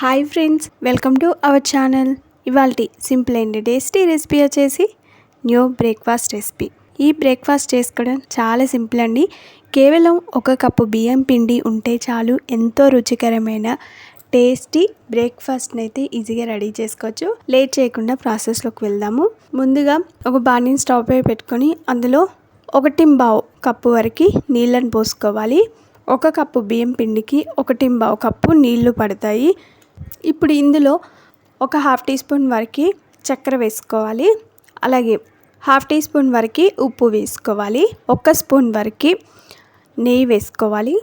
Hi friends welcome to our channel. ఇవాళ simple and tasty recipe వచ్చేసి new breakfast recipe. ఈ breakfast చేసుకోవడం చాలా సింపుల్ అండి. కేవలం ఒక కప్పు బియ్యం పిండి ఉంటే చాలు ఎంతో రుచికరమైన టేస్టీ బ్రేక్ఫాస్ట్ని అయితే ఈజీగా రెడీ చేసుకోవచ్చు. లేట్ చేయకుండా ప్రాసెస్లోకి వెళ్దాము. ముందుగా ఒక బాణీని స్టవ్ పై పెట్టుకొని అందులో ఒకటి బావు కప్పు వరకు నీళ్ళని పోసుకోవాలి. ఒక కప్పు బియ్యం పిండికి ఒకటి బావు కప్పు నీళ్ళు పడతాయి. ఇప్పుడు ఇందులో ఒక హాఫ్ టీ స్పూన్ వరకు చక్కెర వేసుకోవాలి. అలాగే హాఫ్ టీ స్పూన్ వరకు ఉప్పు వేసుకోవాలి. ఒక స్పూన్ వరకు నెయ్యి వేసుకోవాలి.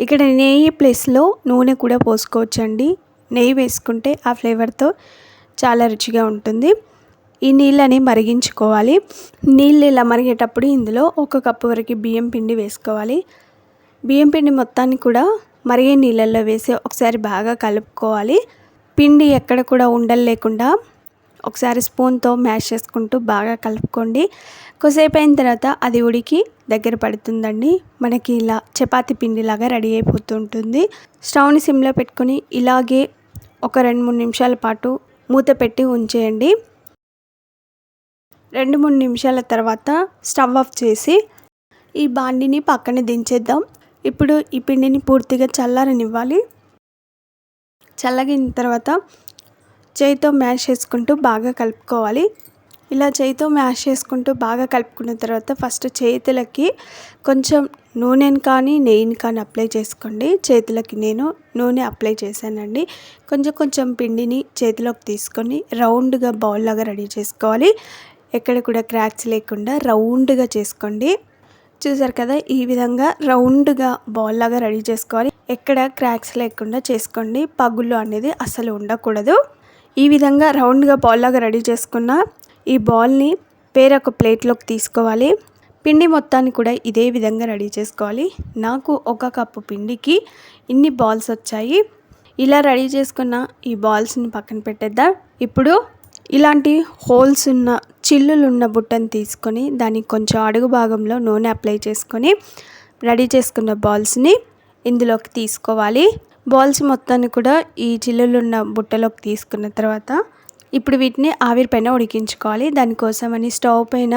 ఇక్కడ నెయ్యి ప్లేస్లో నూనె కూడా పోసుకోవచ్చండి. నెయ్యి వేసుకుంటే ఆ ఫ్లేవర్తో చాలా రుచిగా ఉంటుంది. ఈ నీళ్ళని మరిగించుకోవాలి. నీళ్ళు ఇలా మరిగేటప్పుడు ఇందులో ఒక కప్పు వరకు బియ్యం పిండి వేసుకోవాలి. బియ్యం పిండి మొత్తాన్ని కూడా మరిగే నీళ్ళల్లో వేసి ఒకసారి బాగా కలుపుకోవాలి. పిండి ఎక్కడ కూడా ఉండలు లేకుండా ఒకసారి స్పూన్తో మ్యాష్ చేసుకుంటూ బాగా కలుపుకోండి. కొద్దిసేపు అయిన తర్వాత అది ఉడికి దగ్గర పడుతుందండి. మనకి ఇలా చపాతి పిండిలాగా రెడీ అయిపోతుంటుంది స్టవ్ని సిమ్లో పెట్టుకొని ఇలాగే ఒక రెండు మూడు నిమిషాల పాటు మూత పెట్టి ఉంచేయండి. రెండు మూడు నిమిషాల తర్వాత స్టవ్ ఆఫ్ చేసి ఈ బాండిని పక్కన దించేద్దాం. ఇప్పుడు ఈ పిండిని పూర్తిగా చల్లారనివ్వాలి. చల్లగిన తర్వాత చేయితో మ్యాష్ చేసుకుంటూ బాగా కలుపుకోవాలి. ఇలా చేయితో మ్యాష్ చేసుకుంటూ బాగా కలుపుకున్న తర్వాత ఫస్ట్ చేతులకి కొంచెం నూనెని కానీ నెయ్యిని కానీ అప్లై చేసుకోండి. చేతులకి నేను నూనె అప్లై చేశానండి. కొంచెం కొంచెం పిండిని చేతిలోకి తీసుకొని రౌండ్గా బౌల్ లాగా రెడీ చేసుకోవాలి. ఎక్కడ కూడా క్రాక్స్ లేకుండా రౌండ్గా చేసుకోండి. చూసారు కదా ఈ విధంగా రౌండ్గా బాల్ లాగా రెడీ చేసుకోవాలి. ఎక్కడ క్రాక్స్ లేకుండా చేసుకోండి. పగుళ్ళు అనేది అసలు ఉండకూడదు. ఈ విధంగా రౌండ్గా బాల్ లాగా రెడీ చేసుకున్న ఈ బాల్ని వేరొక ప్లేట్లోకి తీసుకోవాలి. పిండి మొత్తాన్ని కూడా ఇదే విధంగా రెడీ చేసుకోవాలి. నాకు ఒక కప్పు పిండికి ఇన్ని బాల్స్ వచ్చాయి. ఇలా రెడీ చేసుకున్న ఈ బాల్స్ని పక్కన పెట్టేద్దాం. ఇప్పుడు ఇలాంటి హోల్స్ ఉన్న చిల్లులు ఉన్న బుట్టను తీసుకొని దానికి కొంచెం అడుగు భాగంలో నూనె అప్లై చేసుకొని రెడీ చేసుకున్న బాల్స్ని ఇందులోకి తీసుకోవాలి. బాల్స్ మొత్తాన్ని కూడా ఈ చిల్లులు ఉన్న బుట్టలోకి తీసుకున్న తర్వాత ఇప్పుడు వీటిని ఆవిరి పైన ఉడికించుకోవాలి. దానికోసమని స్టవ్ పైన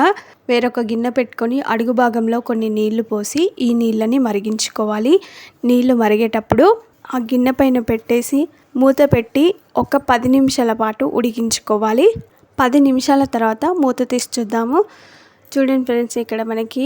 వేరొక గిన్నె పెట్టుకొని అడుగు భాగంలో కొన్ని నీళ్ళు పోసి ఈ నీళ్ళని మరిగించుకోవాలి. నీళ్ళు మరిగేటప్పుడు ఆ గిన్నె పైన పెట్టేసి మూత పెట్టి ఒక పది నిమిషాల పాటు ఉడికించుకోవాలి. పది నిమిషాల తర్వాత మూత తీసి చూద్దాము. చూడండి ఫ్రెండ్స్ ఇక్కడ మనకి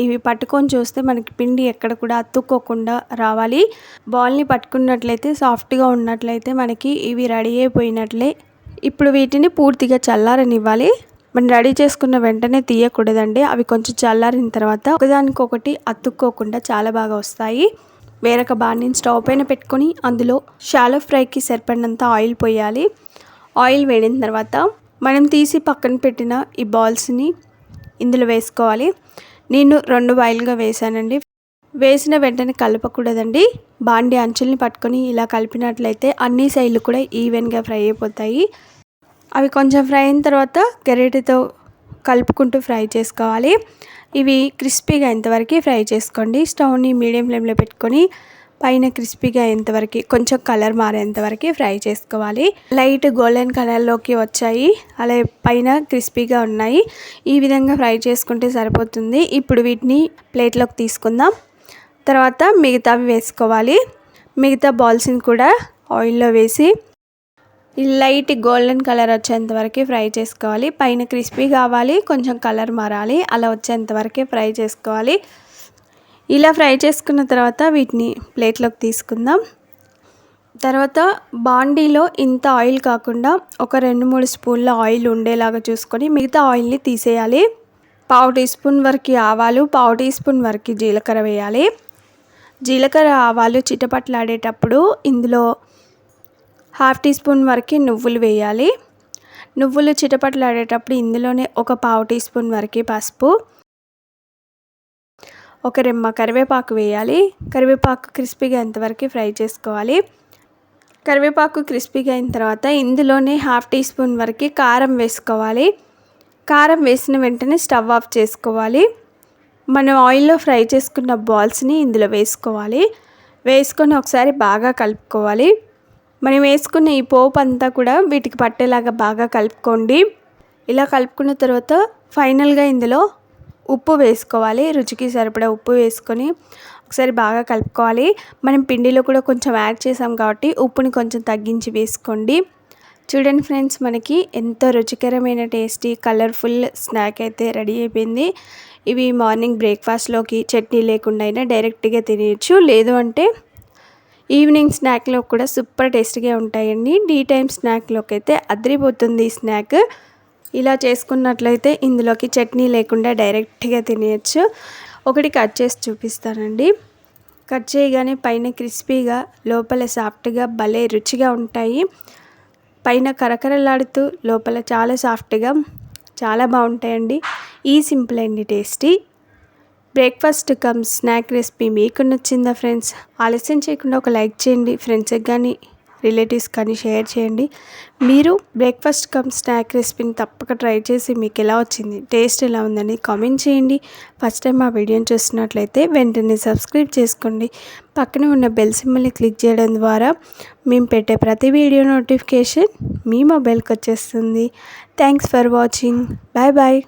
ఇవి పట్టుకొని చూస్తే మనకి పిండి ఎక్కడ కూడా అతుక్కోకుండా రావాలి. బాల్ని పట్టుకున్నట్లయితే సాఫ్ట్గా ఉన్నట్లయితే మనకి ఇవి రెడీ అయిపోయినట్లే. ఇప్పుడు వీటిని పూర్తిగా చల్లారనివ్వాలి. మనం రెడీ చేసుకున్న వెంటనే తీయకూడదండి. అవి కొంచెం చల్లారిన తర్వాత ఒకదానికొకటి అతుక్కోకుండా చాలా బాగా వస్తాయి. వేరొక బాణీని స్టవ్ పైన పెట్టుకొని అందులో షాలో ఫ్రైకి సరిపడినంత ఆయిల్ పోయాలి. ఆయిల్ వేడిన తర్వాత మనం తీసి పక్కన పెట్టిన ఈ బాల్స్ని ఇందులో వేసుకోవాలి. నేను రెండు బాయిల్గా వేసానండి వేసిన వెంటనే కలపకూడదండి. బాండి అంచుల్ని పట్టుకొని ఇలా కలిపినట్లయితే అన్ని సైడ్లు కూడా ఈవెన్గా ఫ్రై అయిపోతాయి. అవి కొంచెం ఫ్రై అయిన తర్వాత గరిటెతో కలుపుకుంటూ ఫ్రై చేసుకోవాలి. ఇవి క్రిస్పీగా అయ్యేంతవరకు ఫ్రై చేసుకోండి. స్టవ్ని మీడియం ఫ్లేమ్లో పెట్టుకొని పైన క్రిస్పీగా అయ్యేంతవరకు కొంచెం కలర్ మారేంతవరకు ఫ్రై చేసుకోవాలి. లైట్ గోల్డెన్ కలర్లోకి వచ్చాయి. అలాగే పైన క్రిస్పీగా ఉన్నాయి. ఈ విధంగా ఫ్రై చేసుకుంటే సరిపోతుంది. ఇప్పుడు వీటిని ప్లేట్లోకి తీసుకుందాం. తర్వాత మిగతావి వేసుకోవాలి. మిగతా బాల్స్ని కూడా ఆయిల్లో వేసి లైట్ గోల్డెన్ కలర్ వచ్చేంత వరకు ఫ్రై చేసుకోవాలి. పైన క్రిస్పీ కావాలి కొంచెం కలర్ మారాలి. అలా వచ్చేంత వరకే ఫ్రై చేసుకోవాలి. ఇలా ఫ్రై చేసుకున్న తర్వాత వీటిని ప్లేట్లోకి తీసుకుందాం. తర్వాత బాండీలో ఇంత ఆయిల్ కాకుండా ఒక రెండు మూడు స్పూన్ల ఆయిల్ ఉండేలాగా చూసుకొని మిగతా ఆయిల్ని తీసేయాలి. పావు టీ స్పూన్ వరకు ఆవాలు పావు టీ స్పూన్ వరకు జీలకర్ర వేయాలి. జీలకర్ర ఆవాలు చిటపట్లాడేటప్పుడు ఇందులో హాఫ్ టీ స్పూన్ వరకు నువ్వులు వేయాలి. నువ్వులు చిటపట్లాడేటప్పుడు ఇందులోనే ఒక పావు టీ స్పూన్ వరకు పసుపు ఒక రెమ్మ కరివేపాకు వేయాలి. కరివేపాకు క్రిస్పీగా ఎంతవరకు ఫ్రై చేసుకోవాలి. కరివేపాకు క్రిస్పీగా అయిన తర్వాత ఇందులోనే హాఫ్ టీ స్పూన్ వరకు కారం వేసుకోవాలి. కారం వేసిన వెంటనే స్టవ్ ఆఫ్ చేసుకోవాలి. మనం ఆయిల్లో ఫ్రై చేసుకున్న బాల్స్ని ఇందులో వేసుకోవాలి. వేసుకొని ఒకసారి బాగా కలుపుకోవాలి. మనం వేసుకున్న ఈ పోపు అంతా కూడా వీటికి పట్టేలాగా బాగా కలుపుకోండి. ఇలా కలుపుకున్న తర్వాత ఫైనల్గా ఇందులో ఉప్పు వేసుకోవాలి. రుచికి సరిపడా ఉప్పు వేసుకొని ఒకసారి బాగా కలుపుకోవాలి. మనం పిండిలో కూడా కొంచెం యాడ్ చేసాం కాబట్టి ఉప్పుని కొంచెం తగ్గించి వేసుకోండి. చూడండి ఫ్రెండ్స్ మనకి ఎంతో రుచికరమైన టేస్టీ కలర్ఫుల్ స్నాక్ అయితే రెడీ అయిపోయింది. ఇవి మార్నింగ్ బ్రేక్ఫాస్ట్లోకి చట్నీ లేకుండా అయినా డైరెక్ట్గా తినేయచ్చు. లేదు అంటే ఈవినింగ్ స్నాక్లో కూడా సూపర్ టేస్ట్గా ఉంటాయండి. డీ టైం స్నాక్లోకి అయితే అదిరిపోతుంది ఈ స్నాక్. ఇలా చేసుకున్నట్లయితే ఇందులోకి చట్నీ లేకుండా డైరెక్ట్గా తినేయచ్చు. ఒకటి కట్ చేసి చూపిస్తానండి. కట్ చేయగానే పైన క్రిస్పీగా లోపల సాఫ్ట్గా భలే రుచిగా ఉంటాయి. పైన కరకరలాడుతూ లోపల చాలా సాఫ్ట్గా చాలా బాగుంటాయండి. ఈ సింపుల్ అండి tasty. Breakfast come snack recipe మీకు నచ్చిందా ఫ్రెండ్స్? ఆలస్యం చేయకుండా ఒక లైక్ చేయండి. ఫ్రెండ్స్కి కానీ రిలేటివ్స్ కానీ షేర్ చేయండి. మీరు బ్రేక్ఫాస్ట్ కమ్ స్నాక్ రెసిపీని తప్పక ట్రై చేసి మీకు ఎలా వచ్చింది టేస్ట్ ఎలా ఉందని కామెంట్ చేయండి. ఫస్ట్ టైం మా వీడియోని చూస్తున్నట్లయితే వెంటనే సబ్స్క్రైబ్ చేసుకోండి. పక్కనే ఉన్న బెల్ సింబల్ని క్లిక్ చేయడం ద్వారా మేము పెట్టే ప్రతి వీడియో నోటిఫికేషన్ మీ మొబైల్కి వచ్చేస్తుంది. Thanks for watching. Bye bye.